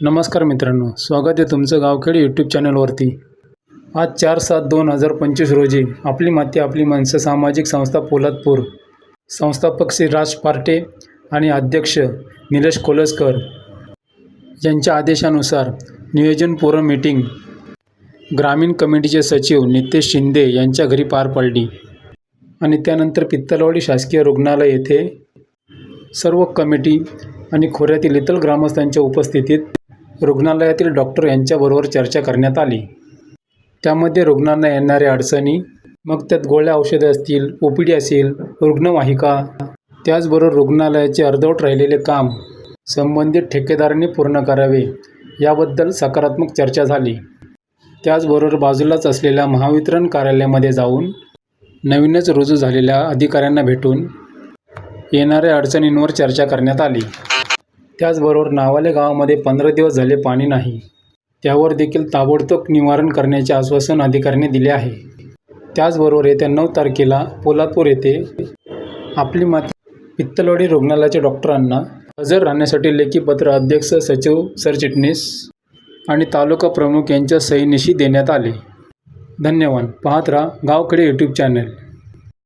नमस्कार मित्रांनो स्वागत आहे तुमचं गावखेड यूट्यूब चॅनलवरती. आज चार सात दोन हजार पंचवीस रोजी आपली माती आपली माणसं सामाजिक संस्था पोलादपूर. संस्थापक श्री राज पार्टे आणि अध्यक्ष निलेश कोलसकर यांच्या आदेशानुसार नियोजन मीटिंग ग्रामीण कमिटीचे सचिव नितेश शिंदे यांच्या घरी पार पडली आणि त्यानंतर पित्तलवाडी शासकीय रुग्णालय येथे सर्व कमिटी आणि खोऱ्यातील इतर ग्रामस्थांच्या उपस्थितीत रुग्णालयातील डॉक्टर यांच्याबरोबर चर्चा करण्यात आली. त्यामध्ये रुग्णांना येणाऱ्या अडचणी मग त्यात गोळ्या औषधे असतील ओ पी डी असेल रुग्णवाहिका त्याचबरोबर रुग्णालयाचे अर्धवट राहिलेले काम संबंधित ठेकेदारांनी पूर्ण करावे याबद्दल सकारात्मक चर्चा झाली. त्याचबरोबर बाजूलाच असलेल्या महावितरण कार्यालयामध्ये जाऊन नवीनच रुजू झालेल्या अधिकाऱ्यांना भेटून येणाऱ्या अडचणींवर चर्चा करण्यात आली. त्याचबरोबर नावाले गावामध्ये पंधरा दिवस झाले पाणी नाही. त्यावर देखील ताबडतोब निवारण करण्याचे आश्वासन अधिकाऱ्यांनी दिले आहे. त्याचबरोबर येत्या नऊ तारखेला पोलादपूर येथे आपली माती पित्तलवाडी रुग्णालयाच्या डॉक्टरांना हजर राहण्यासाठी लेखीपत्र अध्यक्ष सचिव सरचिटणीस आणि तालुका प्रमुख यांच्या सहीनिशी देण्यात आले. धन्यवाद. पाहत राहा गावकडे यूट्यूब चॅनल